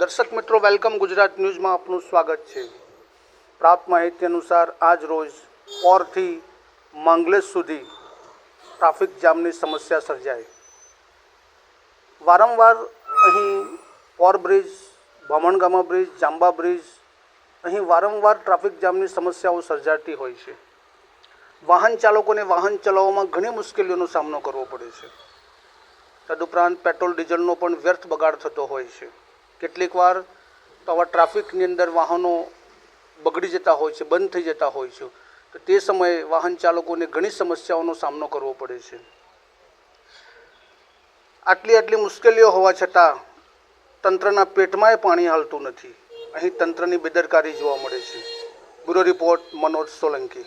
દર્શક મિત્રો, વેલકમ ગુજરાત ન્યૂઝમાં આપનું સ્વાગત છે. પ્રાપ્ત માહિતી અનુસાર આજ રોજ પોરથી માંગલેશ સુધી ટ્રાફિક જામની સમસ્યા સર્જાઈ. વારંવાર અહીં પોર બ્રિજ ભમણગામા બ્રિજ, જાંબા બ્રિજ અહીં વારંવાર ટ્રાફિક જામની સમસ્યાઓ સર્જાતી હોય છે. વાહન ચાલકોને વાહન ચલાવવામાં ઘણી મુશ્કેલીઓનો સામનો કરવો પડે છે. તદુપરાંત પેટ્રોલ, ડીઝલનો પણ વ્યર્થ બગાડ થતો હોય છે. કેટલીક વાર તો આવા ટ્રાફિકની અંદર વાહનો બગડી જતા હોય છે, બંધ થઈ જતા હોય છે. તો તે સમયે વાહન ચાલકોને ઘણી સમસ્યાઓનો સામનો કરવો પડે છે. આટલી આટલી મુશ્કેલીઓ હોવા છતાં તંત્રના પેટમાંય પાણી હાલતું નથી. અહીં તંત્રની બેદરકારી જોવા મળે છે. Bureau report Manoj Solanki.